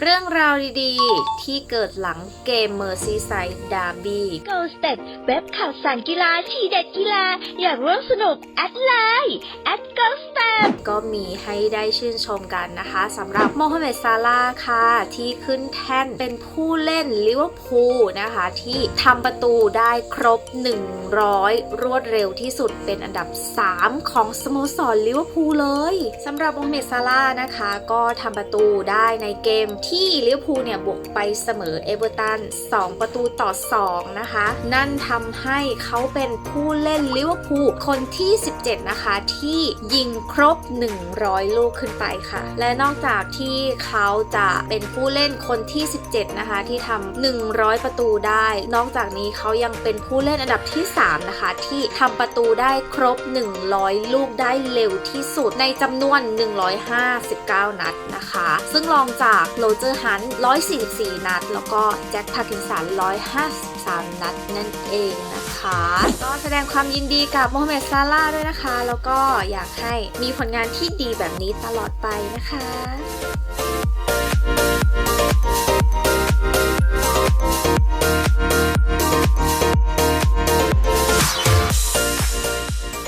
เรื่องราวดีๆ ที่เกิดหลังเกม Merseyside Derby Go Step เว็บข่าวสารกีฬาทีเด็ดกีฬา อยากร่วมสนุก แอดไลน์แอด Go Step ก็มีให้ได้ชื่นชมกันนะคะสำหรับโมฮัมเหม็ดซาลาค่ะ ที่ขึ้นแท่นเป็นผู้เล่นลิเวอร์พูลนะคะ ที่ทำประตูได้ครบ 100 รวดเร็วที่สุดเป็นอันดับ 3 ของสโมสรลิเวอร์พูลเลยสำหรับโมฮัมเหม็ดซาลานะคะ ก็ทำประตูได้ในเกมที่ลิเวอร์พูลเนี่ยบุกไปเสมอเอเวอร์ตัน2 ประตูต่อ 2 นะคะ นั่นทำให้เขาเป็นผู้เล่นลิเวอร์พูลคนที่ 17 นะคะ ที่ยิงครบ100 ลูกขึ้นไปค่ะ และนอกจากที่เขาจะเป็นผู้เล่นคนที่ 17 นะคะ ที่ทำ100 ประตูได้ นอกจากนี้เขายังเป็นผู้เล่นอันดับที่ 3 นะคะ ที่ทำประตูได้ครบ 100 ลูกได้เร็วที่สุดในจำนวน 159 นัดนะคะ ซึ่งรองจากโรเจอร์ฮันต์144 นัด แล้วก็แจ็คพาร์กินสัน153 นัดนั่นเองนะคะ ก็แสดงความยินดีกับโมฮัมเหม็ดซาร่าด้วยนะคะ แล้วก็อยากให้มีผลงานที่ดีแบบนี้ตลอดไปนะคะ